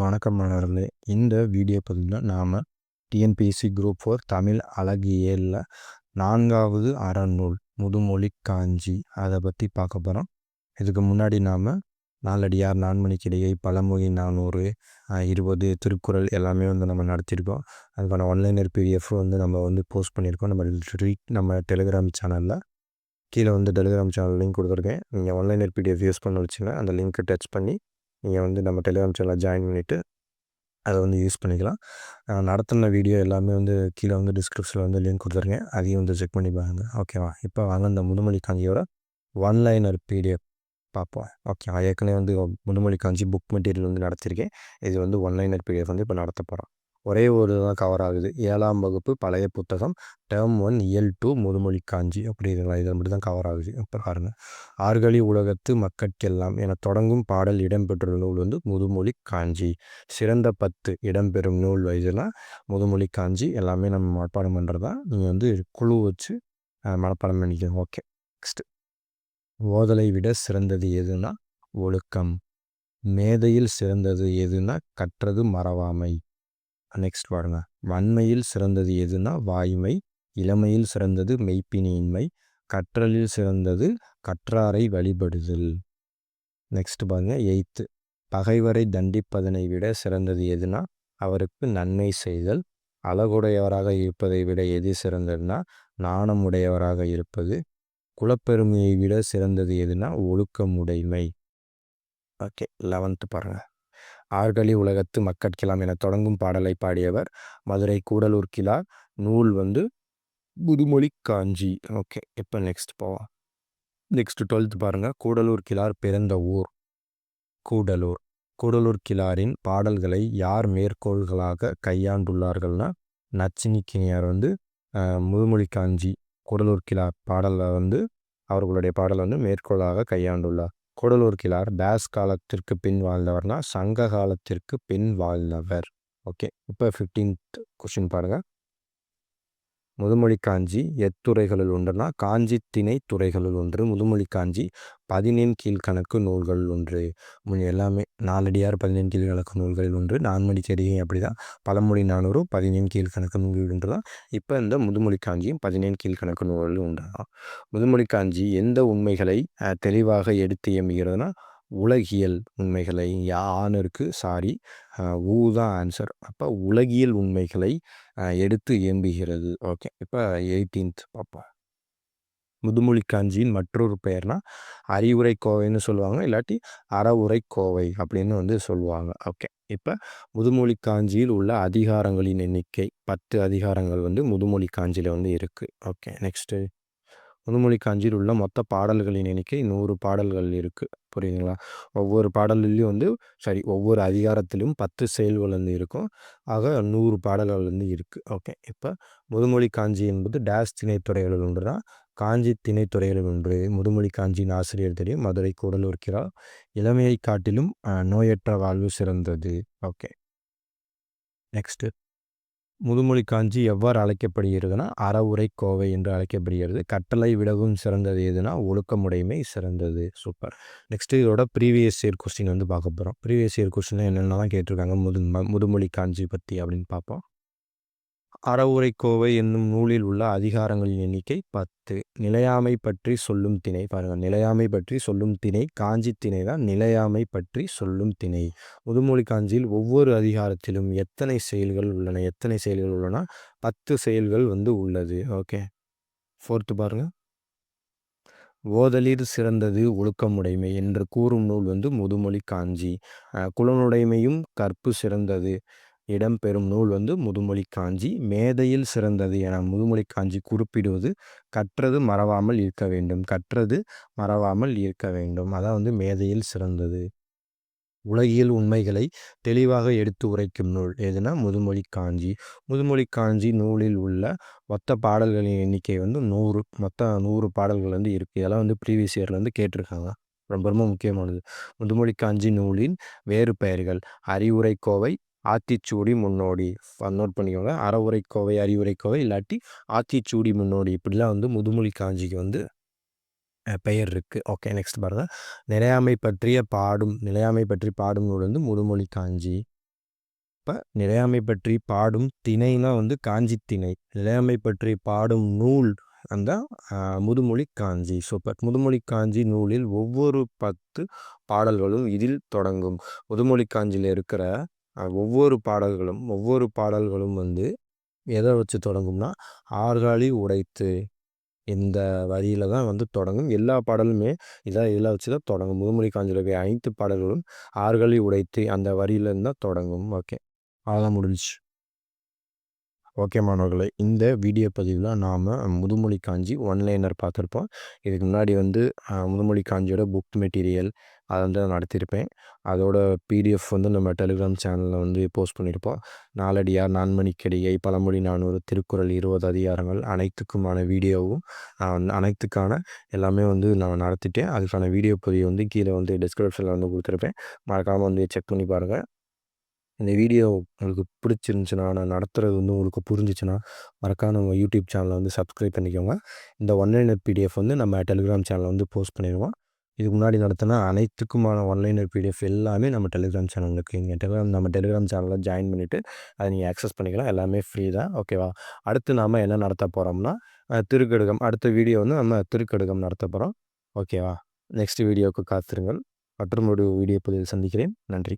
வணக்கம் மாணவர்களே இந்த வீடியோ பதிவில் நாம் டிஎன்பிஎஸ்சி குரூப் ஃபோர் தமிழ் அழகு ஏழில் நான்காவது அறநூல் முதுமொழி காஞ்சி அதை பற்றி பார்க்க போகிறோம் இதுக்கு முன்னாடி நாம் நாலடியார் நான்மணிக்கிடையை பழமொழி நானூறு இருபது திருக்குறள் எல்லாமே வந்து நம்ம நடத்தியிருக்கோம் அதுக்கான ஆன்லைனர் பிடிஎஃப் வந்து நம்ம வந்து போஸ்ட் பண்ணியிருக்கோம். நம்ம நம்ம டெலிகிராம் சேனலில் கீழே வந்து டெலிகிராம் சேனல் லிங்க் கொடுத்துருக்கேன். நீங்கள் ஆன்லைனர் பிடிஎஃப் யூஸ் பண்ண வச்சுங்க அந்த லிங்க்கை டச் பண்ணி நீங்கள் வந்து நம்ம டெலிகிராம் சேனலில் ஜாயின் பண்ணிவிட்டு அதை வந்து யூஸ் பண்ணிக்கலாம். நான் நடத்தின வீடியோ எல்லாமே வந்து கீழே வந்து டிஸ்கிரிப்ஷனில் வந்து லிங்க் கொடுத்துருக்கேன் அதையும் வந்து செக் பண்ணி பாருங்கள் ஓகேவா இப்போ வாங்க இந்த முதுமொழி காஞ்சியோட ஒன்லைனர் பிடிஎஃப் பார்ப்போம். ஓகே ஏற்கனவே வந்து முதுமொழி காஞ்சி புக் மெட்டீரியல் வந்து நடத்திருக்கேன். இது வந்து ஒன் லைனர் பிடிஎஃப் வந்து இப்போ நடத்த போகிறோம் ஒரே ஒரு தான் கவர் ஆகுது. ஏழாம் வகுப்பு பழைய புத்தகம் டேர்ம் ஒன் இயல் டூ முதுமொழி காஞ்சி அப்படிங்களா இது மட்டும் தான் கவர் ஆகுது. இப்போ பாருங்கள் ஆறுகளி உலகத்து மக்கட்கெல்லாம் என தொடங்கும் பாடல் இடம்பெற்றுள்ள நூல் வந்து முதுமொழி காஞ்சி. சிறந்த பத்து இடம்பெறும் நூல் வயதுலாம் முதுமொழி காஞ்சி. எல்லாமே நம்ம மனப்பாடம் பண்ணுறதா நீங்கள் வந்து குழு வச்சு மனப்பாடம் பண்ணிக்கணும் ஓகே நெக்ஸ்ட்டு ஓதலை விட சிறந்தது எதுனா ஒழுக்கம். மேதையில் சிறந்தது எதுனா கற்றது மறவாமை. நெக்ஸ்ட் பாருங்க வன்மையில் சிறந்தது எதுனா வாய்மை இளமையில் சிறந்தது மெய்ப்பினியின்மை கற்றலில் சிறந்தது கற்றாரை வழிபடுதல். நெக்ஸ்ட் பாருங்க எய்த்து. பகைவரை தண்டிப்பதனை விட சிறந்தது எதுனா அவருக்கு நன்மை செய்தல். அழகுடையவராக இருப்பதை விட எது சிறந்ததுன்னா நாணம் உடையவராக இருப்பது. குலப்பெருமையை விட சிறந்தது எதுனா ஒழுக்கமுடைமை. ஓகே லெவன்த்து பாருங்கள் ஆர்கலி உலகத்து மக்கட்கிலாம் என தொடங்கும் பாடலை பாடியவர் மதுரை கூடலூர் கிலா நூல் வந்து புதுமொழி காஞ்சி. ஓகே இப்போ நெக்ஸ்ட் போவோம்? நெக்ஸ்ட் டுவெல்த் பாருங்கள் கூடலூர் கிளார் பிறந்த ஊர். கூடலூர். கூடலூர் கிளாரின் பாடல்களை யார் மேற்கோள்களாக கையாண்டுள்ளார்கள்னா நச்சினி கிணியார் வந்து முதுமொழி காஞ்சி கூடலூர் கிளார் பாடலை வந்து அவர்களுடைய பாடலை வந்து மேற்கோளாக கையாண்டுள்ளார். கூடலூர் கிழார் டேஸ் காலத்திற்கு பின் வாழ்ந்தவர்னா சங்க காலத்திற்கு பின் வாழ்ந்தவர். ஓகே இப்போ ஃபிஃப்டீன்த் கொஷின் பாருங்கள் முதுமொழி காஞ்சி எத்துறைகளில் ஒன்றுனா காஞ்சி திணை துறைகளில் ஒன்று முதுமொழி காஞ்சி பதினேன் கீழ்கணக்கு நூல்கள் ஒன்று எல்லாமே நாலடியார் பதினேன் கீழ்கணக்கு நூல்களில் ஒன்று நான்மடி செடிகை அப்படி தான் பழமொழி நானூறு பதினேன் கீழ்கணக்கு நூல்கள் ஒன்று தான் இப்போ இந்த முதுமொழி காஞ்சியும் பதினேன் கீழ்கணக்கு நூல்கள் உண்டு தான் முதுமொழி காஞ்சி எந்த உண்மைகளை தெளிவாக எடுத்து இயம்புகிறதுனா உலகியல் உண்மைகளை யானருக்கு சாரி ஊ தான் ஆன்சர் அப்போ உலகியல் உண்மைகளை எடுத்து இயம்புகிறது ஓகே இப்போ எயிட்டீன்த் பார்ப்போம் முதுமொழி காஞ்சியின் மற்றொரு பெயர்னா அறிவுரை கோவைன்னு சொல்லுவாங்க. இல்லாட்டி அறவுரை கோவை அப்படின்னு வந்து சொல்லுவாங்க. ஓகே. இப்போ முதுமொழி காஞ்சியில் உள்ள அதிகாரங்களின் எண்ணிக்கை பத்து அதிகாரங்கள் வந்து முதுமொழி காஞ்சியில் வந்து இருக்குது ஓகே. நெக்ஸ்ட்டு. முதுமொழி காஞ்சியில் உள்ள மொத்த பாடல்களின் எண்ணிக்கை நூறு பாடல்கள் இருக்குது புரியுதுங்களா? ஒவ்வொரு பாடல்லையும் வந்து சரி ஒவ்வொரு அதிகாரத்திலும் பத்து செயல்கள் வந்து இருக்கும். ஆக நூறு பாடல்கள் வந்து இருக்குது ஓகே. இப்போ முதுமொழி காஞ்சி என்பது டேஸ் திணைத்துறைகள் ஒன்று தான் காஞ்சி திணைத்துறைகளில் ஒன்று முதுமொழி காஞ்சியின் ஆசிரியர் தெரியும் மதுரை கூடலூர் கிரா இளமையை காட்டிலும் நோயற்ற வாழ்வு சிறந்தது. ஓகே. நெக்ஸ்ட்டு முதுமொழி காஞ்சி எவ்வாறு அழைக்கப்படுகிறதுனா அறவுரை கோவை என்று அழைக்கப்படுகிறது. கட்டளை விடவும் சிறந்தது எதுனா ஒழுக்கமுடைமை சிறந்தது. சூப்பர். நெக்ஸ்ட் இதோட ப்ரீவியஸ் இயர் கொஸ்டின் வந்து பார்க்க போகிறோம் ப்ரீவியஸ் இயர் கொஸ்டின் என்னென்னலாம் கேட்டிருக்காங்க முது முதுமொழி காஞ்சி பற்றி அப்படின்னு பார்ப்போம். அறவுரைக்கோவை என்னும் நூலில் உள்ள அதிகாரங்களின் எண்ணிக்கை பத்து. நிலையாமை பற்றி சொல்லும் திணை பாருங்கள் நிலையாமை பற்றி சொல்லும் திணை காஞ்சி திணை தான் நிலையாமை பற்றி சொல்லும் திணை. முதுமொழி காஞ்சியில் ஒவ்வொரு அதிகாரத்திலும் எத்தனை செயல்கள் உள்ளன? எத்தனை செயல்கள் உள்ளன? பத்து செயல்கள் வந்து உள்ளது. ஓகே. ஃபோர்த்து பாருங்கள் ஓதலிர் சிறந்தது ஒழுக்கமுடைமை என்று கூறும் நூல் வந்து முதுமொழி காஞ்சி. குலனுடைமையும் கற்பு சிறந்தது இடம்பெறும் நூல் வந்து முதுமொழி காஞ்சி. மேதையில் சிறந்தது என முதுமொழி காஞ்சி குறிப்பிடுவது கற்றது மறவாமல் இருக்க வேண்டும். கற்றது மறவாமல் இருக்க வேண்டும். அதான் வந்து மேதையில் சிறந்தது. உலகியல் உண்மைகளை தெளிவாக எடுத்து உரைக்கும் நூல். எதுனா முதுமொழி காஞ்சி. முதுமொழி காஞ்சி நூலில் உள்ள மொத்த பாடல்களின் எண்ணிக்கை வந்து நூறு. மொத்த நூறு பாடல்கள் வந்து இருக்குது இதெல்லாம் வந்து ப்ரீவியஸ் இயரில் வந்து கேட்டிருக்காங்க. ரொம்ப ரொம்ப முக்கியமானது. முதுமொழி காஞ்சி நூலின் வேறு பெயர்கள். அறிவுரை கோவை ஆத்திச்சூடி முன்னோடி. நோட் பண்ணிக்கோங்க. அறவுரை கோவை அறிவுரை கோவை இல்லாட்டி ஆத்திச்சூடி முன்னோடி. இப்படிலாம் வந்து முதுமொழி காஞ்சிக்கு வந்து பெயர் இருக்குது ஓகே நெக்ஸ்ட் பாருங்கள் நிலையாமை பற்றிய பாடும் நிலையாமை பற்றி பாடும் நூல் வந்து முதுமொழி காஞ்சி. இப்போ நிலையாமை பற்றி பாடும் திணைனா வந்து காஞ்சி திணை நிலையாமை பற்றி பாடும் நூல் அந்த முதுமொழி காஞ்சி. ஸோ பட் முதுமொழி காஞ்சி நூலில் ஒவ்வொரு பத்து பாடல்களும் இதில் தொடங்கும். முதுமொழி காஞ்சியில் இருக்கிற ஒவ்வொரு பாடல்களும் ஒவ்வொரு பாடல்களும் வந்து எதை வச்சு தொடங்கும்னா ஆர்காலி உடைத்து இந்த வரியில் தான் வந்து தொடங்கும். எல்லா பாடலுமே இதான் இதில் வச்சு தான் தொடங்கும். முதுமொழி காஞ்சியில் அனைத்து பாடல்களும் ஆர்காலி உடைத்து அந்த வரியிலேருந்து தான் தொடங்கும். ஓகே. அதான் முடிஞ்சு ஓகே மாணவர்களே இந்த வீடியோ பதிவில் நாம் முதுமொழி காஞ்சி ஒன்லைனர் பார்த்துருப்போம். இதுக்கு முன்னாடி வந்து முதுமொழி காஞ்சியோட புக் மெட்டீரியல் அதை வந்து நடத்தியிருப்பேன். அதோட பிடிஎஃப் வந்து நம்ம டெலிகிராம் சேனலில் வந்து போஸ்ட் பண்ணியிருப்போம். நாலடியார் நான்மணிக்கடிகை பழமொழி நானூறு திருக்குறள் இருபது அதிகாரங்கள் அனைத்துக்குமான வீடியோவும் நான் வந்து அனைத்துக்கான எல்லாமே வந்து நான் நடத்திட்டேன். அதுக்கான வீடியோ பதிவு வந்து கீழே வந்து டிஸ்கிரிப்ஷனில் வந்து கொடுத்துருப்பேன். மறக்காமல் வந்து செக் பண்ணி பாருங்கள் இந்த வீடியோ உங்களுக்கு பிடிச்சிருந்துச்சின்னா நான் நடத்துகிறது வந்து உங்களுக்கு புரிஞ்சிச்சுன்னா மறக்காம நம்ம யூடியூப் சேனலை வந்து சப்ஸ்கிரைப் பண்ணிக்கோங்க. இந்த ஒன்லைனர் பிடிஎஃப் வந்து நம்ம டெலிகிராம் சேனலில் வந்து போஸ்ட் பண்ணிடுவோம். இதுக்கு முன்னாடி நடத்தின அனைத்துக்குமான ஒன்லைனர் பிடிஎஃப் எல்லாமே நம்ம டெலிகிராம் சேனல் இருக்குங்க டெலிகிராம் நம்ம டெலிகிராம் சேனலில் ஜாயின் பண்ணிவிட்டு அதை நீங்கள் ஆக்சஸ் பண்ணிக்கலாம். எல்லாமே ஃப்ரீ தான். ஓகேவா அடுத்து நாம் என்ன நடத்த போகிறோம்னா திருக்கடுகம். அடுத்த வீடியோ வந்து நம்ம திருக்கடுகம் நடத்த போகிறோம் ஓகேவா நெக்ஸ்ட் வீடியோவுக்கு காத்திருங்கள். மற்றும் ஒரு வீடியோ பதிவில் சந்திக்கிறேன். நன்றி.